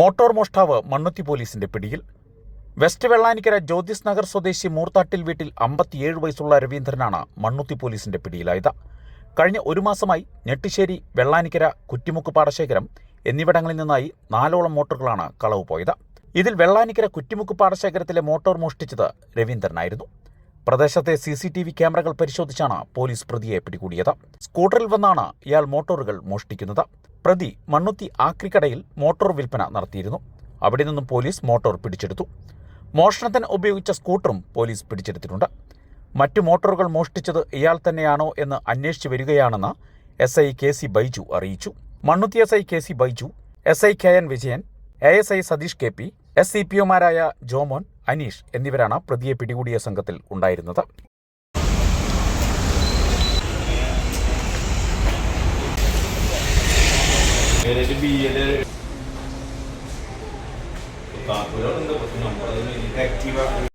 Motor മോഷ്ടാവ് മണ്ണുത്തി പോലീസിന്റെ പിടിയിൽ. വെസ്റ്റ് വെള്ളാനിക്കര ജ്യോതിസ് നഗർ സ്വദേശി മൂർത്താട്ടിൽ വീട്ടിൽ അമ്പത്തിയേഴ് വയസ്സുള്ള രവീന്ദ്രനാണ് മണ്ണുത്തി പോലീസിന്റെ പിടിയിലായത്. കഴിഞ്ഞ ഒരു മാസമായി ഞെട്ടിശ്ശേരി വെള്ളാനിക്കര കുറ്റിമുക്ക് പാടശേഖരം എന്നിവിടങ്ങളിൽ നിന്നായി നാലോളം മോട്ടോറുകളാണ് കളവ് പോയത്. ഇതിൽ വെള്ളാനിക്കര കുറ്റിമുക്ക് പാടശേഖരത്തിലെ മോട്ടോർ മോഷ്ടിച്ചത് രവീന്ദ്രനായിരുന്നു. പ്രദേശത്തെ സി സി ടി വി ക്യാമറകൾ പരിശോധിച്ചാണ് പോലീസ് പ്രതിയെ പിടികൂടിയത്. സ്കൂട്ടറിൽ വന്നാണ് ഇയാൾ മോട്ടോറുകൾ മോഷ്ടിക്കുന്നത്. പ്രതി മണ്ണുത്തി ആക്രിക്കടയിൽ മോട്ടോർ വിൽപ്പന നടത്തിയിരുന്നു. അവിടെ നിന്നും പോലീസ് മോട്ടോർ പിടിച്ചെടുത്തു. മോഷണത്തിന് ഉപയോഗിച്ച സ്കൂട്ടറും പോലീസ് പിടിച്ചെടുത്തിട്ടുണ്ട്. മറ്റു മോട്ടോറുകൾ മോഷ്ടിച്ചത് ഇയാൾ തന്നെയാണോ എന്ന് അന്വേഷിച്ചു വരികയാണെന്ന് S I K C Baiju അറിയിച്ചു. Mannuthy S I K C Baiju S I K N Vijayan A S I Satheesh K P S C P ഒമാരായ Jomon Aneesh എന്നിവരാണ് പ്രതിയെ പിടികൂടിയ സംഘത്തിൽ ഉണ്ടായിരുന്നത്. ഏതായാലും ബി എൽ കാക്കുകളുണ്ട് പക്ഷെ നമ്മളത് ആക്റ്റീവ്